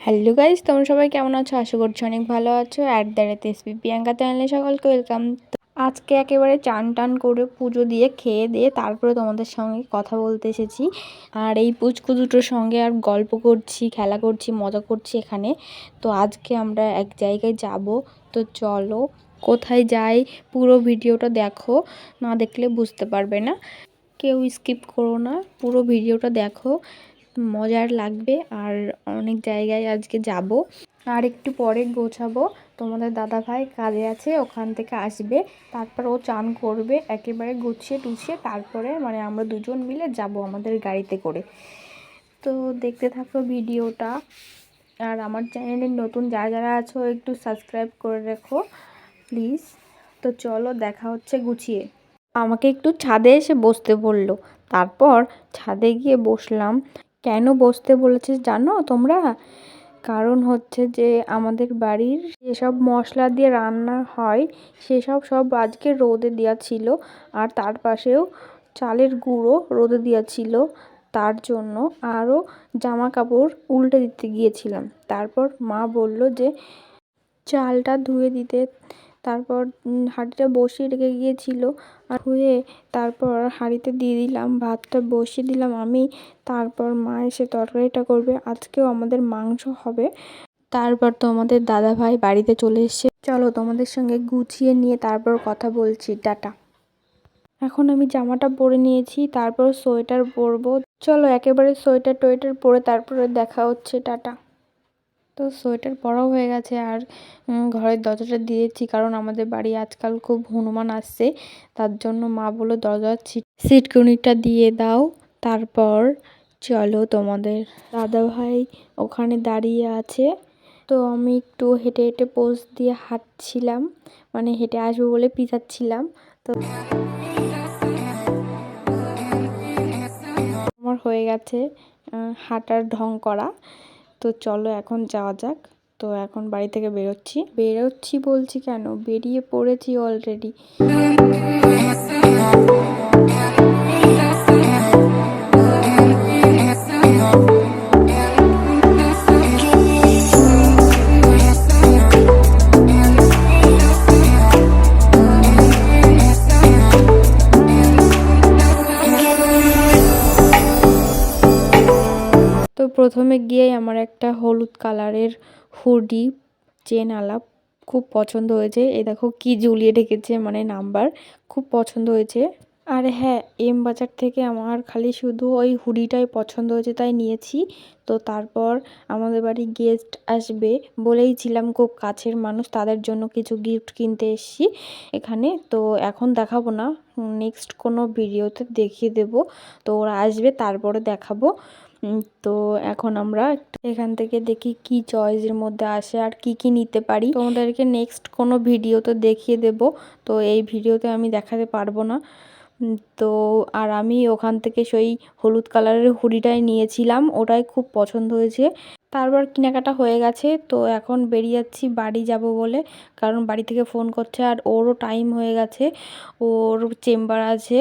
Hello guys তোমরা সবাই কেমন আছো? আশা করছি অনেক ভালো আছো। At the rate SP Priyanka চ্যানেলে সকলকে ওয়েলকাম। আজকে একেবারে চান টান করে পুজো দিয়ে, খেয়ে দিয়ে তারপরে তোমাদের সঙ্গে কথা বলতে এসেছি। আর এই পুচকু দুটোর সঙ্গে আর গল্প করছি, খেলা করছি, মজা করছি এখানে। তো আজকে আমরা এক জায়গায় যাব। তো চলো, কোথায় যাই পুরো ভিডিওটা দেখো। না দেখলে বুঝতে পারবে না। কেউ স্কিপ করো না, পুরো ভিডিওটা দেখো। মজার লাগবে আর অনেক জায়গায় আজকে যাব। আর একটু পরে গোছাবো। তোমাদের দাদা ভাই কাজে আছে, ওখান থেকে আসবে। তারপর ও চান করবে, একেবারে গুছিয়ে টুছিয়ে তারপরে মানে আমরা দুজন মিলে যাব আমাদের গাড়িতে করে। তো দেখতে থাকো ভিডিওটা। আর আমার চ্যানেলে নতুন যারা যারা আছো, একটু সাবস্ক্রাইব করে রেখো, প্লিজ। তো চলো, দেখা হচ্ছে গুছিয়ে। আমাকে একটু ছাদে এসে বসতে বলল। তারপর ছাদে গিয়ে বসলাম। কেন বসতে বলেছে জানো তোমরা? কারণ হচ্ছে যে আমাদের বাড়ির যেসব মশলা দিয়ে রান্না হয়, সেসব সব আজকে রোদে দেওয়া ছিল। আর তার পাশেও চালের গুঁড়ো রোদে দেওয়া ছিল। তার জন্য আরও জামা কাপড় উল্টে দিতে গিয়েছিলাম। তারপর মা বলল যে, চালটা ধুয়ে দিতে তারপর হাঁড়িটা বসিয়ে রেখে গিয়েছিল। আর ধুয়ে তারপর হাঁড়িতে দিয়ে দিলাম, ভাতটা বসিয়ে দিলাম আমি। তারপর মা এসে তরকারিটা করবে। আজকেও আমাদের মাংস হবে। তারপর তো আমাদের দাদা ভাই বাড়িতে চলে এসছে। চলো তোমাদের সঙ্গে গুছিয়ে নিয়ে তারপর কথা বলছি। টাটা। এখন আমি জামাটা পরে নিয়েছি, তারপর সোয়েটার পরবো। চলো একেবারে সোয়েটার টোয়েটার পরে তারপরে দেখা হচ্ছে। টাটা। তো সোয়েটার পরাও হয়ে গেছে আর ঘরের দরজাটা দিয়েছি কারণ আমাদের বাড়ি আজকাল খুব হনুমান আসছে। তার জন্য মা বলল, দরজার সিটকুনিটা দিয়ে দাও, তারপর চলো তোমাদের। দাদা ভাই ওখানে দাঁড়িয়ে আছে। তো আমি একটু হেঁটে হেঁটে পোজ দিয়ে হাঁটছিলাম মানে হেঁটে আসব বলে পিছাচ্ছিলাম তো আমার হয়ে গেছে হাঁটার ঢং করা। তো চলো এখন যাওয়া যাক। তো এখন বাড়ি থেকে বেরোচ্ছি। বেরোচ্ছি বলছি কেন? বেরিয়ে পড়েছি অলরেডি প্রথমে গিয়েই আমার একটা হলুদ কালারের হুডি, চেন আলাপ খুব পছন্দ হয়েছে। এ দেখো কি ঝুলিয়ে রেখেছে মানে নাম্বার, খুব পছন্দ হয়েছে। আর হ্যাঁ এম বাজার থেকে আমার খালি শুধু ওই হুডিটাই পছন্দ হয়েছে, তাই নিয়েছি। তো তারপর আমাদের বাড়ি গেস্ট আসবে বলেই ছিলাম, খুব কাছের মানুষ, তাদের জন্য কিছু গিফট কিনতে এসছি এখানে। তো এখন দেখাবো না, নেক্সট কোনো ভিডিওতে দেখিয়ে দেব। তো ওরা আসবে, তারপরে দেখাবো। তো এখন আমরা এখান থেকে দেখি কি চয়েসের মধ্যে আসে আর কি কি নিতে পারি। তোমাদেরকে নেক্সট কোনো ভিডিওতে দেখিয়ে দেব। তো এই ভিডিওতে আমি দেখাতে পারব না। তো আর আমি ওখান থেকে সেই হলুদ কালারের হুডিটাই নিয়েছিলাম। ওটাই খুব পছন্দ হয়েছে। তারপর কেনাকাটা হয়ে গেছে। তো এখন বেরিয়ে যাচ্ছি, বাড়ি যাব বলে। কারণ বাড়ি থেকে ফোন করছে আর ওরও টাইম হয়ে গেছে। ওর চেম্বার আছে।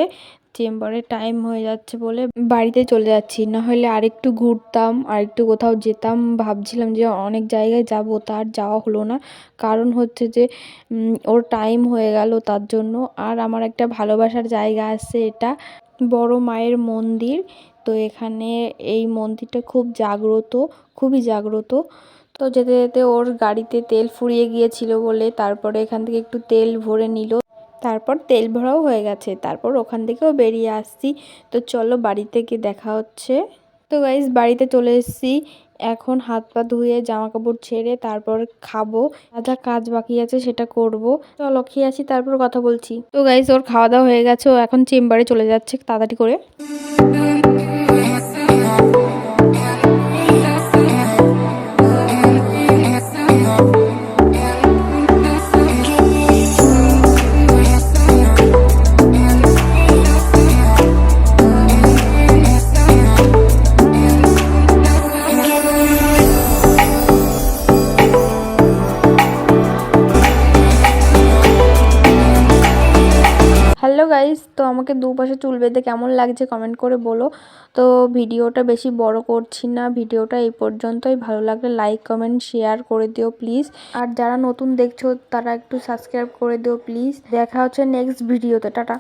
চেম্বারে টাইম হয়ে যাচ্ছে বলে বাড়িতে চলে যাচ্ছি। না হলে আরেকটু ঘুরতাম, আরেকটু কোথাও যেতাম। ভাবছিলাম যে অনেক জায়গায় যাব, তার যাওয়া হলো না। কারণ হচ্ছে যে ওর টাইম হয়ে গেল তার জন্য। আর আমার একটা ভালোবাসার জায়গা আছে এটা, বড় মায়ের মন্দির। তো এখানে এই মন্দিরটা খুব জাগ্রত, খুবই জাগ্রত। তো যেতে যেতে ওর গাড়িতে তেল ফুরিয়ে গিয়েছিল বলে, তারপরে এখান থেকে একটু তেল ভরে নিল। তারপর তেল ভরাও হয়ে গেছে। তারপর ওখান থেকেও বেরিয়ে আসছি। তো চলো বাড়িতে গিয়ে দেখা হচ্ছে। তো গাইজ বাড়িতে চলে এসেছি। এখন হাত পা ধুয়ে জামা কাপড় ছেড়ে তারপর খাব। যা কাজ বাকি আছে সেটা করব। তো খেয়ে আসি, তারপর কথা বলছি। তো গাইজ ওর খাওয়া দাওয়া হয়ে গেছে। ও এখন চেম্বারে চলে যাচ্ছে তাড়াতাড়ি করে। আমাকে দুপাশে চুল বেঁধে কেমন লাগছে কমেন্ট করে বলো। তো ভিডিওটা বেশি বড় করছি না, ভিডিওটা এই পর্যন্তই। ভালো লাগলে লাইক কমেন্ট শেয়ার করে দিও প্লিজ আর যারা নতুন দেখছ তারা একটু সাবস্ক্রাইব করে দিও প্লিজ দেখা হচ্ছে নেক্সট ভিডিওতে টাটা।